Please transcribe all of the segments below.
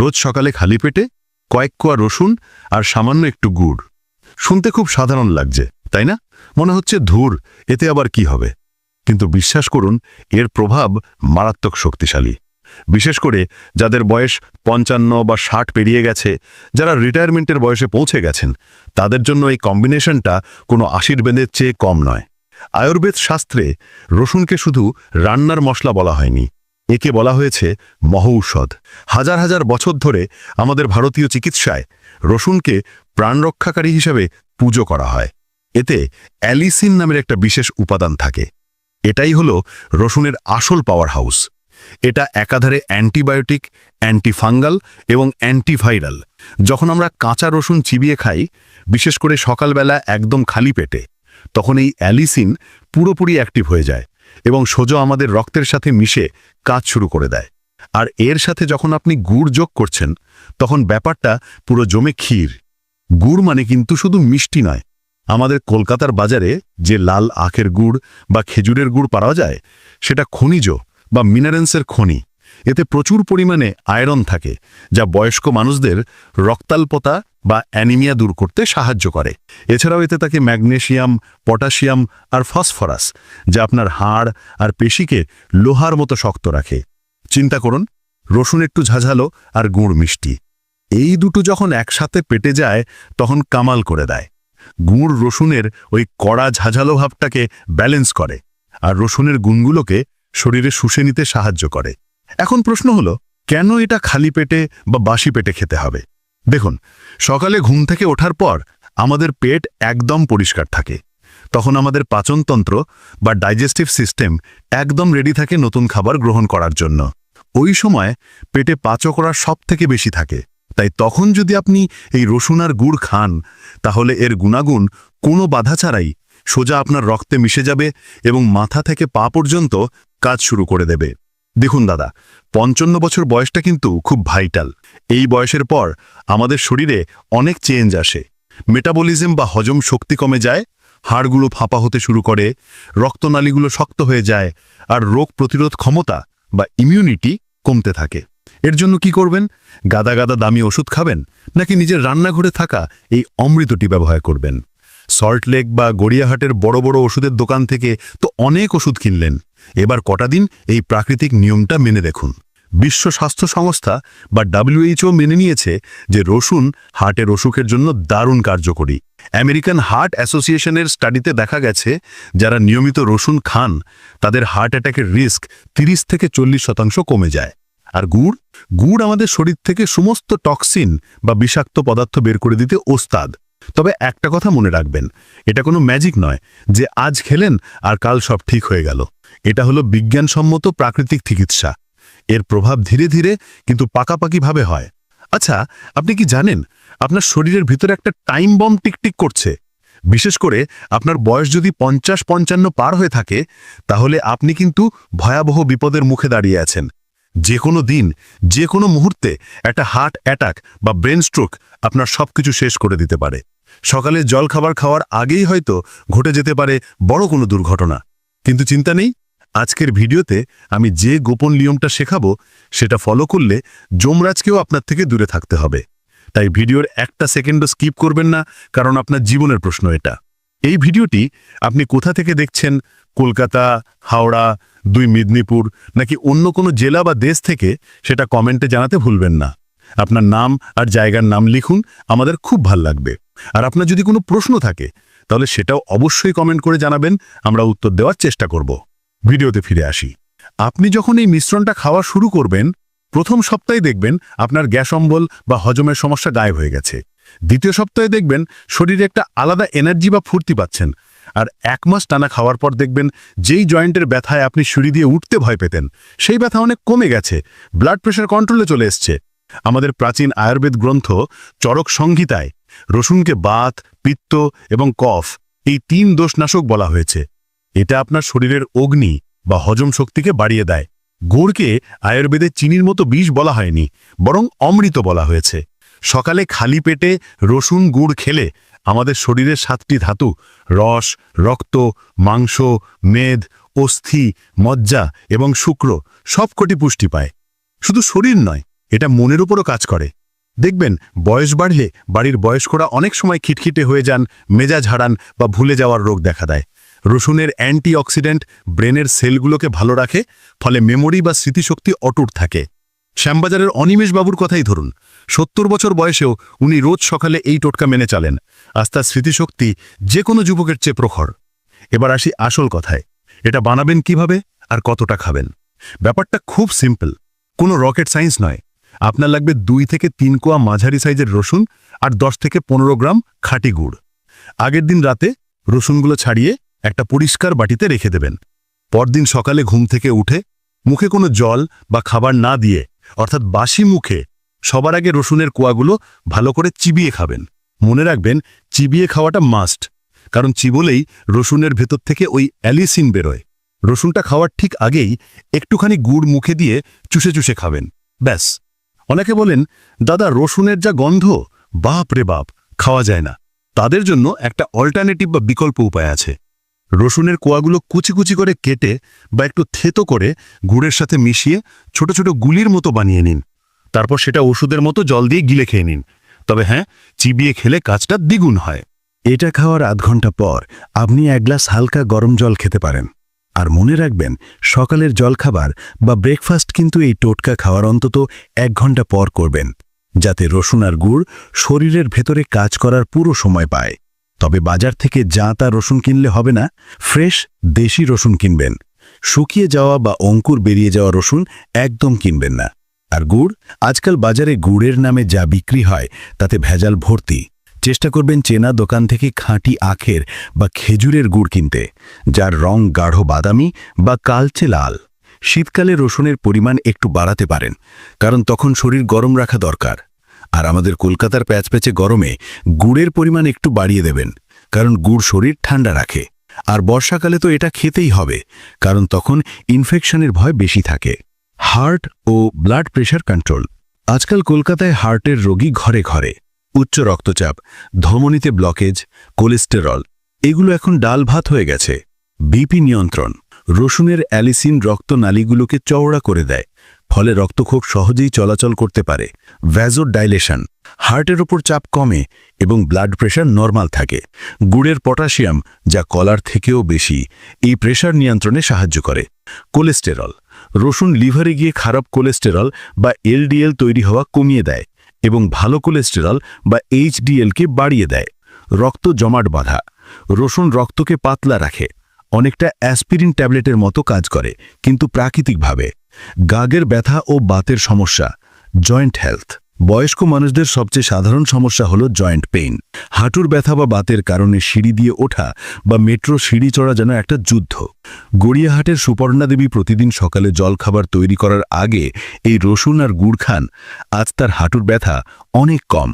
রোজ সকালে খালি পেটে কয়েক কোয়া রসুন আর সামান্য একটু গুড়। শুনতে খুব সাধারণ লাগছে, তাই না? মনে হচ্ছে ধুর, এতে আবার কি হবে? কিন্তু বিশ্বাস করুন, এর প্রভাব মারাত্মক শক্তিশালী। বিশেষ করে যাদের বয়স পঞ্চান্ন বা ষাট পেরিয়ে গেছে, যারা রিটায়ারমেন্টের বয়সে পৌঁছে গেছেন, তাদের জন্য এই কম্বিনেশনটা কোনো আশীর্বেদের চেয়ে কম নয়। আয়ুর্বেদ শাস্ত্রে রসুনকে শুধু রান্নার মশলা বলা হয়নি একে বলা হয়েছে মহৌষধ। হাজার হাজার বছর ধরে আমাদের ভারতীয় চিকিৎসায় রসুনকে প্রাণরক্ষাকারী হিসেবে পুজো করা হয়। এতে অ্যালিসিন নামের একটা বিশেষ উপাদান থাকে। এটাই হলো রসুনের আসল পাওয়ার হাউস। এটা একাধারে অ্যান্টিবায়োটিক, অ্যান্টিফাঙ্গাল এবং অ্যান্টিভাইরাল। যখন আমরা কাঁচা রসুন চিবিয়ে খাই, বিশেষ করে সকালবেলা একদম খালি পেটে, তখন এই অ্যালিসিন পুরোপুরি অ্যাক্টিভ হয়ে যায়। এবং সোজা আমাদের রক্তের সাথে মিশে কাজ শুরু করে দেয়। আর এর সাথে যখন আপনি গুড় যোগ করছেন, তখন ব্যাপারটা পুরো জমে ক্ষীর। গুড় মানে কিন্তু শুধু মিষ্টি নয়। আমাদের কলকাতার বাজারে যে লাল আখের গুড় বা খেজুরের গুড় পাওয়া যায়, সেটা খনিজ বা মিনারেন্সের খনি। এতে প্রচুর পরিমাণে আয়রন থাকে, যা বয়স্ক মানুষদের রক্তাল্পতা বা অ্যানিমিয়া দূর করতে সাহায্য করে। এছাড়াও এতে তাকে ম্যাগনেশিয়াম, পটাশিয়াম আর ফসফরাস, যা আপনার হাড় আর পেশিকে লোহার মতো শক্ত রাখে। চিন্তা করুন, রসুন একটু ঝাঝালো আর গুড় মিষ্টি। এই দুটো যখন একসাথে পেটে যায়, তখন কামাল করে দেয়। গুড় রসুনের ওই কড়া ঝাঝালো ভাবটাকে ব্যালেন্স করে আর রসুনের গুণগুলোকে শরীরে শুষে নিতে সাহায্য করে। এখন প্রশ্ন হলো, কেন এটা খালি পেটে বা বাসি পেটে খেতে হবে? দেখুন, সকালে ঘুম থেকে ওঠার পর আমাদের পেট একদম পরিষ্কার থাকে। তখন আমাদের পাচনতন্ত্র বা ডাইজেস্টিভ সিস্টেম একদম রেডি থাকে নতুন খাবার গ্রহণ করার জন্য। ওই সময় পেটে পাচক করা সব থেকে বেশি থাকে। তাই তখন যদি আপনি এই রসুন আর গুড় খান, তাহলে এর গুণাগুণ কোনো বাধা ছাড়াই সোজা আপনার রক্তে মিশে যাবে এবং মাথা থেকে পা পর্যন্ত কাজ শুরু করে দেবে। দেখুন দাদা, পঞ্চান্ন বছর বয়সটা কিন্তু খুব ভাইটাল। এই বয়সের পর আমাদের শরীরে অনেক চেঞ্জ আসে। মেটাবলিজম বা হজম শক্তি কমে যায়, হাড়গুলো ফাঁপা হতে শুরু করে, রক্তনালীগুলো শক্ত হয়ে যায়, আর রোগ প্রতিরোধ ক্ষমতা বা ইমিউনিটি কমতে থাকে। এর জন্য কি করবেন? গাদা গাদা দামি ওষুধ খাবেন, নাকি নিজের রান্নাঘরে থাকা এই অমৃতটি ব্যবহার করবেন? সল্টলেক বা গড়িয়াহাটের বড় বড় ওষুধের দোকান থেকে তো অনেক ওষুধ কিনলেন। এবার কটা দিন এই প্রাকৃতিক নিয়মটা মেনে দেখুন। বিশ্ব স্বাস্থ্য সংস্থা বা ডাব্লিউএইচও মেনে নিয়েছে যে রসুন হার্টের অসুখের জন্য দারুণ কার্যকরী। আমেরিকান হার্ট অ্যাসোসিয়েশনের স্টাডিতে দেখা গেছে, যারা নিয়মিত রসুন খান, তাদের হার্ট অ্যাটাকের রিস্ক 30 থেকে চল্লিশ শতাংশ কমে যায়। আর গুড়? গুড় আমাদের শরীর থেকে সমস্ত টক্সিন বা বিষাক্ত পদার্থ বের করে দিতে ওস্তাদ। তবে একটা কথা মনে রাখবেন, এটা কোনো ম্যাজিক নয় যে আজ খেলেন আর কাল সব ঠিক হয়ে গেল। এটা হলো বিজ্ঞানসম্মত প্রাকৃতিক চিকিৎসা। এর প্রভাব ধীরে ধীরে কিন্তু পাকাপাকিভাবে হয়। আচ্ছা আপনি কি জানেন, আপনার শরীরের ভিতরে একটা টাইম বম টিকটিক করছে? বিশেষ করে আপনার বয়স যদি পঞ্চাশ পঞ্চান্ন পার হয়ে থাকে, তাহলে আপনি কিন্তু ভয়াবহ বিপদের মুখে দাঁড়িয়ে আছেন। যে কোনো দিন যে কোনো মুহূর্তে একটা হার্ট অ্যাটাক বা ব্রেন স্ট্রোক আপনার সবকিছু শেষ করে দিতে পারে। সকালে জল খাবার খাওয়ার আগেই হয়তো ঘটে যেতে পারে বড় কোনো দুর্ঘটনা। কিন্তু চিন্তা নেই আজকের ভিডিওতে আমি যে গোপন নিয়মটা শেখাবো, সেটা ফলো করলে যমরাজকেও আপনার থেকে দূরে থাকতে হবে। তাই ভিডিওর একটা সেকেন্ডও স্কিপ করবেন না, কারণ আপনার জীবনের প্রশ্ন এটা। এই ভিডিওটি আপনি কোথা থেকে দেখছেন? কলকাতা, হাওড়া, দুই মেদিনীপুর, নাকি অন্য কোনো জেলা বা দেশ থেকে? সেটা কমেন্টে জানাতে ভুলবেন না। আপনার নাম আর জায়গার নাম লিখুন, আমাদের খুব ভালো লাগবে। আর আপনার যদি কোনো প্রশ্ন থাকে, তাহলে সেটাও অবশ্যই কমেন্ট করে জানাবেন, আমরা উত্তর দেওয়ার চেষ্টা করব। ভিডিওতে ফিরে আসি। আপনি যখন এই মিশ্রণটা খাওয়া শুরু করবেন, প্রথম সপ্তাহে দেখবেন আপনার গ্যাস অম্বল বা হজমের সমস্যা গায়েব হয়ে গেছে। দ্বিতীয় সপ্তাহে দেখবেন শরীরে একটা আলাদা এনার্জি বা ফুর্তি পাচ্ছেন। আর এক মাস টানা খাওয়ার পর দেখবেন যেই জয়েন্টের ব্যথায় আপনি সিঁড়ি দিয়ে উঠতে ভয় পেতেন, সেই ব্যথা অনেক কমে গেছে ব্লাড প্রেশার কন্ট্রোলে চলে এসছে। আমাদের প্রাচীন আয়ুর্বেদ গ্রন্থ চরক সংহিতায় রসুনকে বাত, পিত্ত এবং কফ এই তিন দোষনাশক বলা হয়েছে। এটা আপনার শরীরের অগ্নি বা হজম শক্তিকে বাড়িয়ে দেয়। গুড়কে আয়ুর্বেদে চিনির মতো বিষ বলা হয়নি, বরং অমৃত বলা হয়েছে। সকালে খালি পেটে রসুন গুড় খেলে আমাদের শরীরের সাতটি ধাতু, রস, রক্ত, মাংস, মেদ, অস্থি, মজ্জা এবং শুক্র সবকটি পুষ্টি পায়। শুধু শরীর নয়, এটা মনের উপরও কাজ করে। দেখবেন, বয়স বাড়লে বাড়ির বয়স্করা অনেক সময় খিটখিটে হয়ে যান, মেজাজ হারান বা ভুলে যাওয়ার রোগ দেখা দেয়। রসুনের অ্যান্টিঅক্সিডেন্ট ব্রেনের সেলগুলোকে ভালো রাখে, ফলে মেমোরি বা স্মৃতিশক্তি অটুট থাকে। শ্যামবাজারের অনিমেষ বাবুর কথাই ধরুন। সত্তর বছর বয়সেও উনি রোজ সকালে এই টোটকা মেনে চালেন। আজ তার স্মৃতিশক্তি যে কোনো যুবকের চেয়ে প্রখর। এবার আসি আসল কথায়। এটা বানাবেন কীভাবে আর কতটা খাবেন? ব্যাপারটা খুব সিম্পল। কোনো রকেট সায়েন্স নয়। আপনার লাগবে দুই থেকে তিন কোয়া মাঝারি সাইজের রসুন আর দশ থেকে পনেরো গ্রাম খাঁটি গুড়। আগের দিন রাতে রসুনগুলো ছাড়িয়ে একটা পরিষ্কার বাটিতে রেখে দেবেন। পরদিন সকালে ঘুম থেকে উঠে মুখে কোনো জল বা খাবার না দিয়ে, অর্থাৎ বাসি মুখে, সবার আগে রসুনের কোয়াগুলো ভালো করে চিবিয়ে খাবেন। মনে রাখবেন, চিবিয়ে খাওয়াটা মাস্ট, কারণ চিবলেই রসুনের ভেতর থেকে ওই অ্যালিসিন বেরোয়। রসুনটা খাওয়ার ঠিক আগেই একটুখানি গুড় মুখে দিয়ে চুষে চুষে খাবেন। ব্যাস। অনেকে বলেন, দাদা, রসুনের যা গন্ধ বাপ রে বাপ, খাওয়া যায় না। তাদের জন্য একটা অল্টারনেটিভ বা বিকল্প উপায় আছে। রসুনের কোয়াগুলো কুচি কুচি করে কেটে বা একটু থেতো করে গুড়ের সাথে মিশিয়ে ছোট ছোট গুলির মতো বানিয়ে নিন। তারপর সেটা ওষুধের মতো জল দিয়ে গিলে খেয়ে নিন। তবে হ্যাঁ চিবিয়ে খেলে কাজটা দ্বিগুণ হয়। এটা খাওয়ার আধ ঘণ্টা পর আপনি এক গ্লাস হালকা গরম জল খেতে পারেন। আর মনে রাখবেন, সকালের জলখাবার বা ব্রেকফাস্ট কিন্তু এই টোটকা খাওয়ার অন্তত এক ঘণ্টা পর করবেন, যাতে রসুন আর গুড় শরীরের ভেতরে কাজ করার পুরো সময় পায়। তবে বাজার থেকে যা তা রসুন কিনলে হবে না, ফ্রেশ দেশি রসুন কিনবেন। শুকিয়ে যাওয়া বা অঙ্কুর বেরিয়ে যাওয়া রসুন একদম কিনবেন না। আর গুড়, আজকাল বাজারে গুড়ের নামে যা বিক্রি হয়, তাতে ভেজাল ভর্তি। চেষ্টা করবেন চেনা দোকান থেকে খাঁটি আখের বা খেজুরের গুড় কিনতে, যার রং গাঢ় বাদামি বা কালচে লাল। শীতকালে রসুনের পরিমাণ একটু বাড়াতে পারেন, কারণ তখন শরীর গরম রাখা দরকার। আর আমাদের কলকাতার প্যাচপ্যাচে গরমে গুড়ের পরিমাণ একটু বাড়িয়ে দেবেন, কারণ গুড় শরীর ঠান্ডা রাখে। আর বর্ষাকালে তো এটা খেতেই হবে, কারণ তখন ইনফেকশনের ভয় বেশি থাকে। হার্ট ও ব্লাড প্রেশার কন্ট্রোল। আজকাল কলকাতায় হার্টের রোগী ঘরে ঘরে। উচ্চ রক্তচাপ, ধমনীতে ব্লকেজ, কোলেস্টেরল, এগুলো এখন ডাল ভাত হয়ে গেছে। বিপি নিয়ন্ত্রণ, রসুনের অ্যালিসিন রক্তনালীগুলোকে চওড়া করে দেয়। ফলে রক্ত খুব সহজেই চলাচল করতে পারে। ভ্যাজো ডাইলেশন হার্টের ওপর চাপ কমে এবং ব্লাড প্রেশার নর্মাল থাকে। গুড়ের পটাশিয়াম, যা কলার থেকেও বেশি, এই প্রেশার নিয়ন্ত্রণে সাহায্য করে। কোলেস্টেরল, রসুন লিভারে গিয়ে খারাপ কোলেস্টেরল বা এলডিএল তৈরি হওয়া কমিয়ে দেয় এবং ভালো কোলেস্টেরল বা এইচডিএলকে বাড়িয়ে দেয়। রক্ত জমাট বাঁধা, রসুন রক্তকে পাতলা রাখে, অনেকটা অ্যাসপিরিন ট্যাবলেটের মতো কাজ করে, কিন্তু প্রাকৃতিকভাবে। গাগের ব্যথা ও বাতের সমস্যা, জয়েন্ট হেলথ। বয়স্ক মানুষদের সবচেয়ে সাধারণ সমস্যা হলো জয়েন্ট পেইন। হাঁটুর ব্যথা বা বাতের কারণে সিঁড়ি দিয়ে ওঠা বা মেট্রো সিঁড়ি চড়া যেন একটা যুদ্ধ। গড়িয়াহাটের সুপর্ণা দেবী প্রতিদিন সকালে জলখাবার তৈরি করার আগে এই রসুন আর গুড় খান, আজ তার হাঁটুর ব্যথা অনেক কম।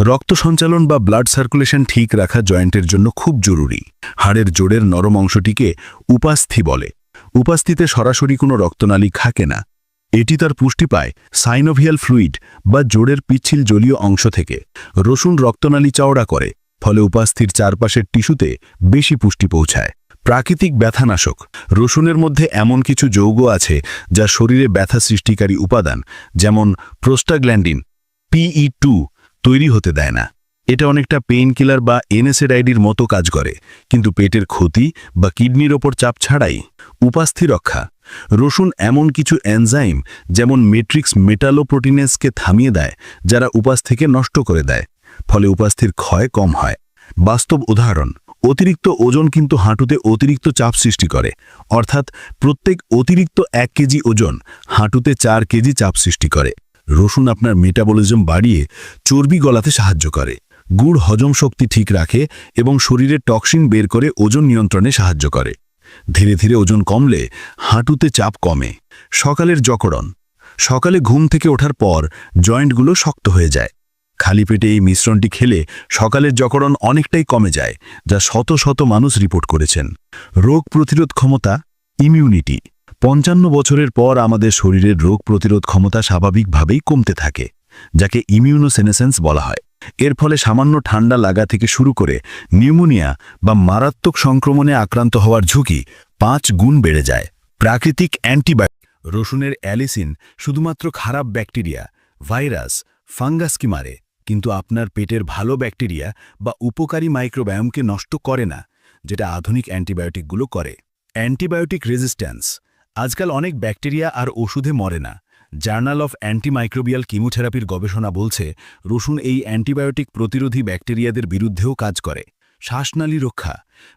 রক্ত সঞ্চালন বা ব্লাড সার্কুলেশন ঠিক রাখা জয়েন্টের জন্য খুব জরুরি। হাড়ের জোড়ের নরম অংশটিকে উপাস্থি বলে। উপাস্থিতে সরাসরি কোনো রক্তনালী থাকে না। এটি তার পুষ্টি পায় সাইনোভিয়াল ফ্লুইড বা জোড়ের পিচ্ছিল জলীয় অংশ থেকে। রসুন রক্তনালী চওড়া করে, ফলে উপাস্থির চারপাশের টিস্যুতে বেশি পুষ্টি পৌঁছায়। প্রাকৃতিক ব্যথানাশক, রসুনের মধ্যে এমন কিছু যৌগ আছে যা শরীরে ব্যথা সৃষ্টিকারী উপাদান, যেমন প্রোস্টাগ্ল্যান্ডিন পিই টু, তৈরি হতে দেয় না। এটা অনেকটা পেইন কিলার বা এনএসএডাইডির মতো কাজ করে, কিন্তু পেটের ক্ষতি বা কিডনির ওপর চাপ ছাড়াই। উপাস্থি রক্ষা রসুন এমন কিছু এনজাইম যেমন মেট্রিক্স মেটালোপ্রোটিনেসকে থামিয়ে দেয়, যারা উপাস থেকে নষ্ট করে দেয়, ফলে উপাস্থির ক্ষয় কম হয়। বাস্তব উদাহরণ, অতিরিক্ত ওজন কিন্তু হাঁটুতে অতিরিক্ত চাপ সৃষ্টি করে, অর্থাৎ প্রত্যেক অতিরিক্ত এক কেজি ওজন হাঁটুতে চার কেজি চাপ সৃষ্টি করে। রসুন আপনার মেটাবলিজম বাড়িয়ে চর্বি গলাতে সাহায্য করে, গুড় হজম শক্তি ঠিক রাখে এবং শরীরে টক্সিন বের করে ওজন নিয়ন্ত্রণে সাহায্য করে। ধীরে ধীরে ওজন কমলে হাঁটুতে চাপ কমে। সকালের জকরণ সকালে ঘুম থেকে ওঠার পর জয়েন্টগুলো শক্ত হয়ে যায়। খালি পেটে এই মিশ্রণটি খেলে সকালের জকরণ অনেকটাই কমে যায়, যা শত শত মানুষ রিপোর্ট করেছেন। রোগ প্রতিরোধ ক্ষমতা, ইমিউনিটি। পঞ্চান্ন বছরের পর আমাদের শরীরের রোগ প্রতিরোধ ক্ষমতা স্বাভাবিকভাবেই কমতে থাকে, যাকে ইমিউনোসেনেসেন্স বলা হয়। এর ফলে সামান্য ঠান্ডা লাগা থেকে শুরু করে নিউমোনিয়া বা মারাত্মক সংক্রমণে আক্রান্ত হওয়ার ঝুঁকি পাঁচ গুণ বেড়ে যায়। প্রাকৃতিক অ্যান্টিবায়োটিক রসুনের অ্যালিসিন শুধুমাত্র খারাপ ব্যাকটেরিয়া, ভাইরাস ফাঙ্গাস কি মারে, কিন্তু আপনার পেটের ভালো ব্যাকটেরিয়া বা উপকারী মাইক্রোবায়োমকে নষ্ট করে না, যেটা আধুনিক অ্যান্টিবায়োটিকগুলো করে। Antibiotic resistance. আজকাল অনেক ব্যাকটেরিয়া আর ওষুধে মরে না। জার্নাল অফ অ্যান্টিমাইক্রোবিয়াল কিমোথেরাপির গবেষণা বলছে, রসুন এই অ্যান্টিবায়োটিক প্রতিরোধী ব্যাকটেরিয়াদের বিরুদ্ধেও কাজ করে। শ্বাসনালী রক্ষা,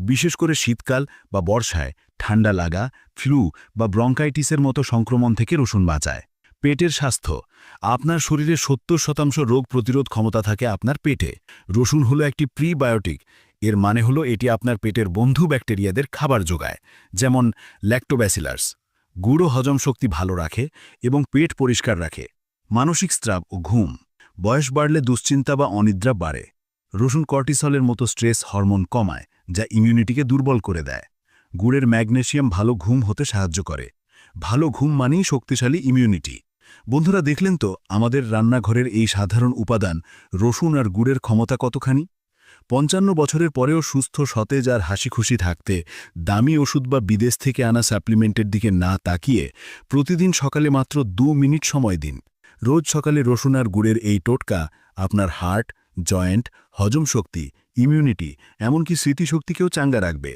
বিশেষ করে শীতকাল বা বর্ষায়, ঠান্ডা লাগা, ফ্লু বা ব্রঙ্কাইটিসের মতো সংক্রমণ থেকে রসুন বাঁচায়। পেটের স্বাস্থ্য, আপনার শরীরে সত্তর শতাংশ রোগ প্রতিরোধ ক্ষমতা থাকে আপনার পেটে। রসুন হলো একটি প্রিবায়োটিক, এর মানে হলো এটি আপনার পেটের বন্ধু ব্যাকটেরিয়াদের খাবার যোগায়, যেমন ল্যাক্টোব্যাসিলার্স গুঁড়ো হজম শক্তি ভালো রাখে এবং পেট পরিষ্কার রাখে। মানসিক স্ত্রাব ও ঘুম, বয়স বাড়লে দুশ্চিন্তা বা অনিদ্রা বাড়ে। রসুন কর্টিসলের মতো স্ট্রেস হরমোন কমায়, যা ইমিউনিটিকে দুর্বল করে দেয়। গুড়ের ম্যাগনেশিয়াম ভালো ঘুম হতে সাহায্য করে। ভালো ঘুম মানেই শক্তিশালী ইমিউনিটি। বন্ধুরা, দেখলেন তো আমাদের রান্নাঘরের এই সাধারণ উপাদান রসুন আর গুড়ের ক্ষমতা কতখানি? পঞ্চান্ন বছরের পরেও সুস্থ, সতেজ আর হাসিখুশি থাকতে, দামি ওষুধ বা বিদেশ থেকে আনা সাপ্লিমেন্টের দিকে না তাকিয়ে প্রতিদিন সকালে মাত্র দু মিনিট সময় দিন। রোজ সকালে রসুন আর গুড়ের এই টোটকা আপনার হার্ট, জয়েন্ট, হজম শক্তি, ইমিউনিটি, এমনকি স্মৃতিশক্তিকেও চাঙ্গা রাখবে।